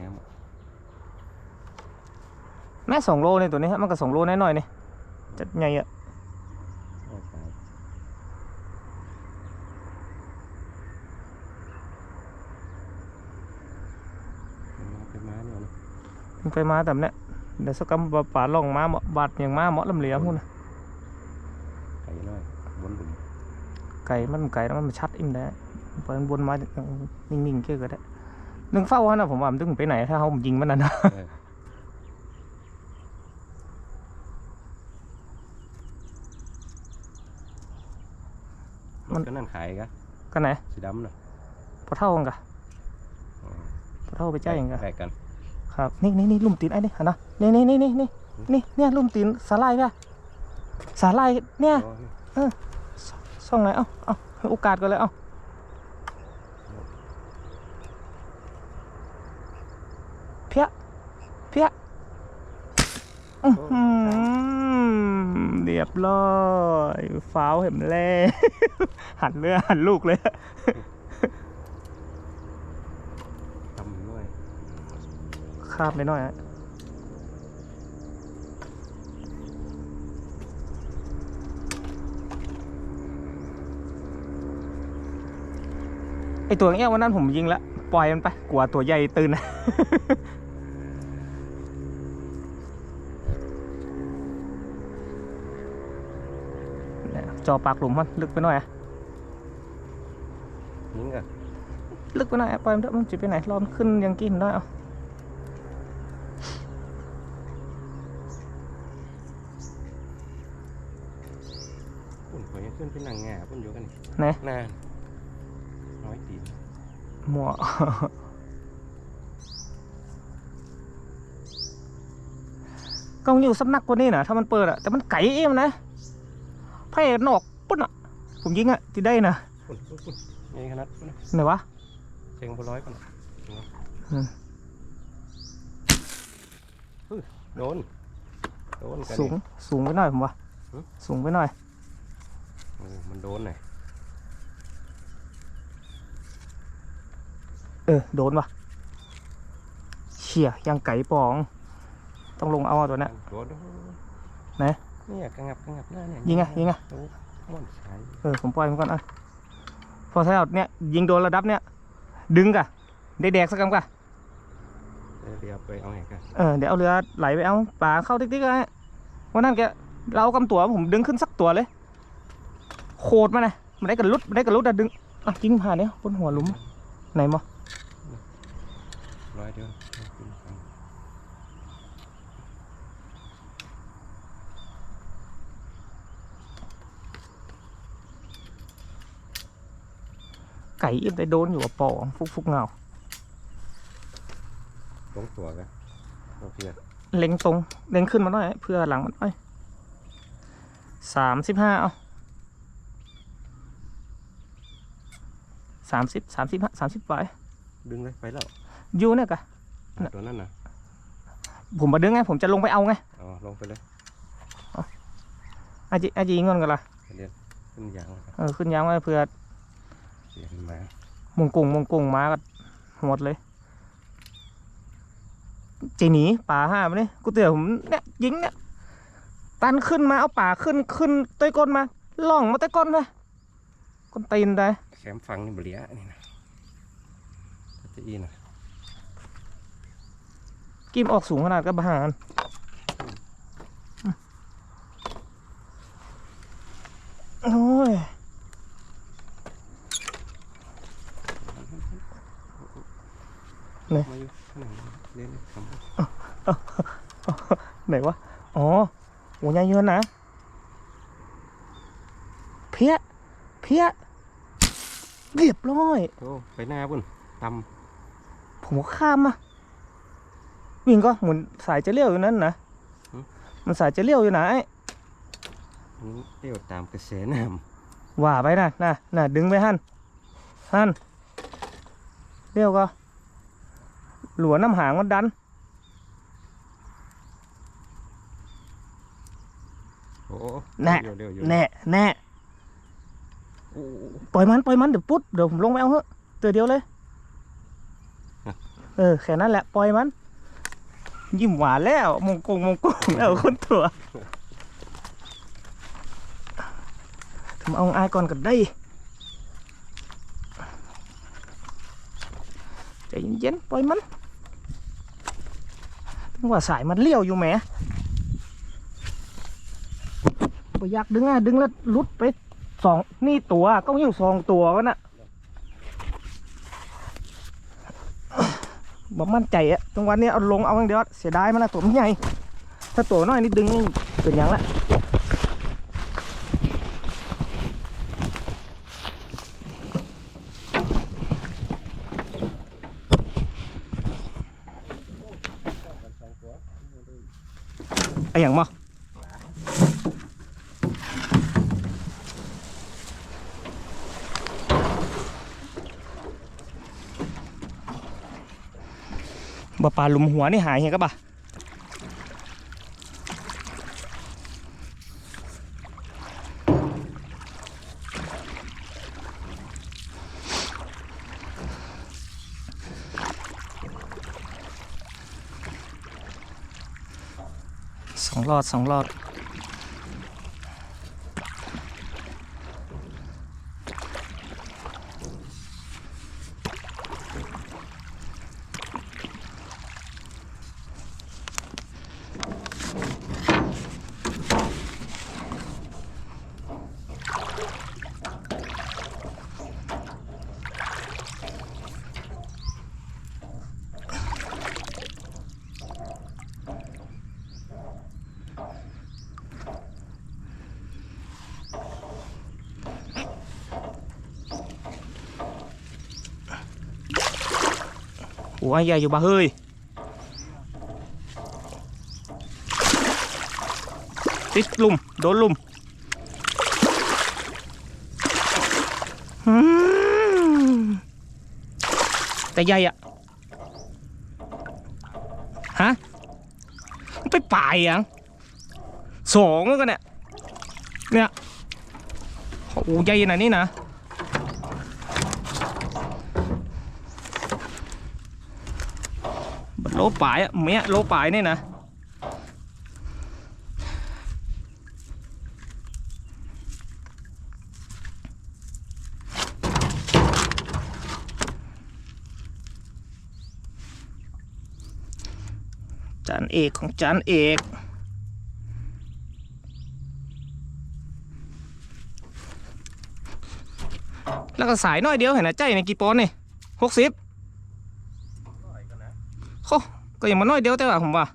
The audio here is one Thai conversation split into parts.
งามแม่สองโลเนี่ยตัวนี้ฮะมันก็สองโลแน่หน่อยนี่จะใหญ่อะเอาไปเป็นมาเป็นมาเนี่ยนะมันไปมาแต่เนี้ยเดี๋ยวสักกำบป่าล่องมาเหมาะบาดอย่างมาเหมาะลำเหลียงพุ่นน่ะไก่น้อยบนหลุมไก่มันไก่แล้วมันชัดอิ่มได้ปล่อยมันวนมานิ่งๆเกี่ยก็ได้ หนึ่งเฝ้าฮะนะผมว่ามันตึงไปไหน ถ้าเขายิงมันนั่นนะเออรถก็นั่นขายกะก็ไหนสีดำน่ะพอเท่ากันกะอ๋อพอเท่าไปใจาอย่างกะแลกกัน ครับ นี่นี่นี่ลุ่มตีนไอ้นี่เห็นนะนี่นี่นี่นี่นี่นี่เนี่ยลุ่มตีนสาลายกะสาลายเนี่ยโอ้ยส่องไหนอยเอ้าเอ้าให้โอกาสก่อนเลยเอ้าเพี้ยเพี้ยอื้อหือเรียบร้อยฟ้าวเห็นแล่หันเรือหันลูกเลยทำด้วยคาบไปหน่อยฮะไอตัวเงี้ยวันนั้นผมยิงแล้วปล่อยมันไปกลัวตัวใหญ่ตื่นนะ เนี่ย จอปากหลุมมันลึกไปหน่อยอะยิงกะลึกไปหน่อยอะปล่อยมันเถอะมันจะไปไหนรอมนขึ้นยังกินได้เอาปุ่นข่อยยังขึ้นเป็นนางงาปุ่นอยู่กันไหนนานน้อยตีนหมัวกองอยู่สำนักกว่านี้นะถ้ามันเปิดอะแต่มันไก่เอ็มนะ ไพ่นอกปุ๊บอะผมยิงอะที่ได้นะปุ่นปุ่นปุ่นนี่ขนาดปุ่นนะไหนวะเชิงพอร้อยก่อนอืมโดนโดนกันสูงสูงไปหน่อยผมว่าหึสูงไปหน่อยโอ้มันโดนหน่อยเออโดนวะเชี่ยยังไก่ปอง ต้องลงเอาอะตัวเนี้ยโดนไหน เนี่ยกระงับกระงับหน้าเนี่ยยิงไงยิงไงโอ้ม่อนใช้เออผมปล่อยมันก่อนอะพอถ้าเอาเนี่ยยิงโดนระดับเนี่ย ดึงกะได้แดกสักกำกะเดี๋ยวเดี๋ยวไปเอาไงกันเออเดี๋ยวเอาเรือไหลไปเอาปลาเข้าติ๊กๆเลยวันนั้นแกเราเอากำตัวผมดึงขึ้นสักตัวเลย โคตรมาเลยมันได้กระลุดมันได้กระลุดอะดึงอะยิงผ่านเนี่ยบนหัวหลุมไหนมะร้อยเดียว ไก่อิ่มได้โดนอยู่กับปองฟุกฟุกๆเงาลงตัวกันโอเคเล็งตรงเล็งขึ้นมาหน่อยเพื่อหลังมันหน่อยสามสิบห้าเอาสามสิบสามสิบห้าสามสิบไปดึงเลยไปแล้วอยู่เนี่ยกะอะตัวนั้นนะผมมาดึงไงผมจะลงไปเอาไงเอาลงไปเลยอาจิอาจิยิงเงินกันละเรียนขึ้นยางเลยครับเออขึ้นยางไว้เพื่อ เรียนมามงกุงมงกุงมาก็หมดเลยจะหนีป่าห้ามาเนี่ยกูเตือนผมเนี่ยยิงเนี่ยตันขึ้นมาเอาป่าขึ้นขึ้นต้อยก้นมาล่องมาต้อยก้นเลยก้นตีนได้แคมป์ฟังนี่เบลียนี่นะจะอีนะกิมออกสูงขนาดกับบาหารโอ้ย มาอยู่ข้างหลังเรียนทำไหนวะ อ๋อโหยายเยินนะ เพี้ย เพี้ยเรียบร้อย โอ้ไปหน้าปุ่นตผมก็ข้ามมาวิ่งก็หมุนสายจะเลี้ยวอยู่นั้นนะมันสายจะเลี้ยวอยู่ไหนำนี่เที่ยวตามกระแสน้ว่าไปนะน่ะน่ะดึงไปหันหันเลี้ยวก็ หลวน้ำหางมันดันำโอ้แน่เดี๋ยวเดี๋ยวเดี๋ยวแน่แน่โอ้โอ้ปล่อยมันปล่อยมันเดี๋ยวปุ๊บเดี๋ยวผมลงไปเอาเถอะตัวเดียวเลยเอออแค่นั้นแหละปล่อยมัน ยิ้มหวานแล้วมงกงมงกงแล้วคนตัวทำเอาอายก่อนก็ได้ใจเย็นๆปล่อยมันถึง ว่าสายมันเลี้ยวอยู่แหมบ่อยากดึงอะดึงแล้วลุดไปสองนี่ตัวก็อยู่สองตัวกันน่ะบอกมั่นใจอะตรงวันนี้เอาลงเอาอย่างเดียวเสียดายมันนะตัวมันใหญ่ถ้าตัวน้อยนี่ดึงนี่เป็นอย่างละ อย่างมาบ่ปลาลุมหัวนี่หายเหี้ยก็บ่ะ รอดสองรอด หัวใหญ่อยู่บ่ะเฮ้ยติดลุมโดนลุมอืมแต่ใหญ่อะฮะไปป่ายยังสองแล้วกันเนี่ยเนี่ยโอ้ใหญ่ขนาดนี้นะ ลปลายอะเมียโลปลายนี่นะจานเอกของจานเอกแล้วก็สายน้อยเดียวเห็นนะใจในกี่ปอนด์นี่หกสิบ โอ้ก็ยังมาน้อยเดียวแต่ว่าผมว่า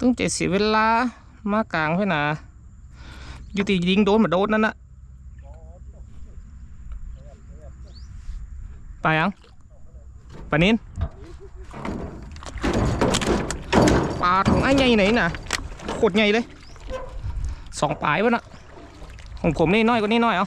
ต้องเจ็ดสิบเวลามากลางเพื่อนนะอยู่ตียิงโดนมาโดนนั่นนะไปยังปานินปลาของไอ้ใหญ่ไหนน่ะ โคตรใหญ่เลยสองปลายวะนะของผมนี่น้อยกว่านี้น้อยเอา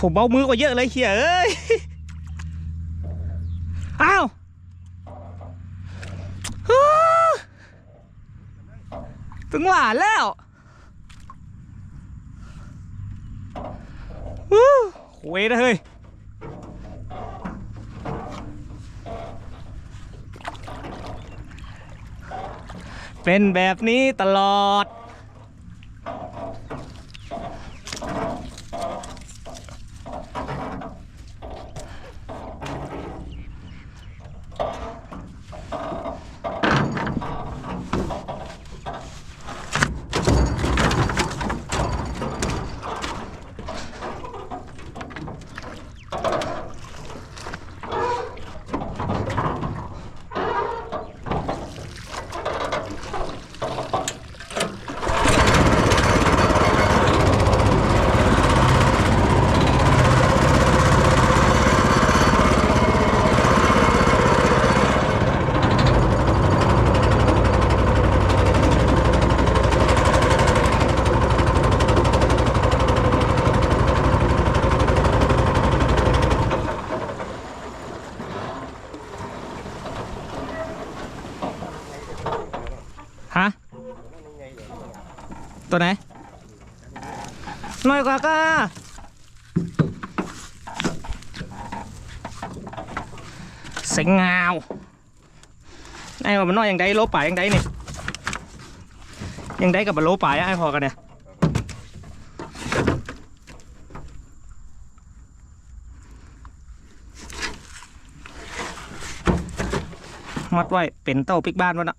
ผมเบามือกว่าเยอะเลยเฮียเอ้ยอ้าวถึงหวานแล้ววู้เวนะเฮ้ยเป็นแบบนี้ตลอด ตัวไหนน้อยกว่าก็เสียงงาวไอ้ว่ามันน้อยอย่างใดโลป่ายอย่างใดนี่อย่างใดกับโลป่ายอะไอ้พอกันเนี่ยมัดไว้เป็นเต้าปิกบ้านวะนะ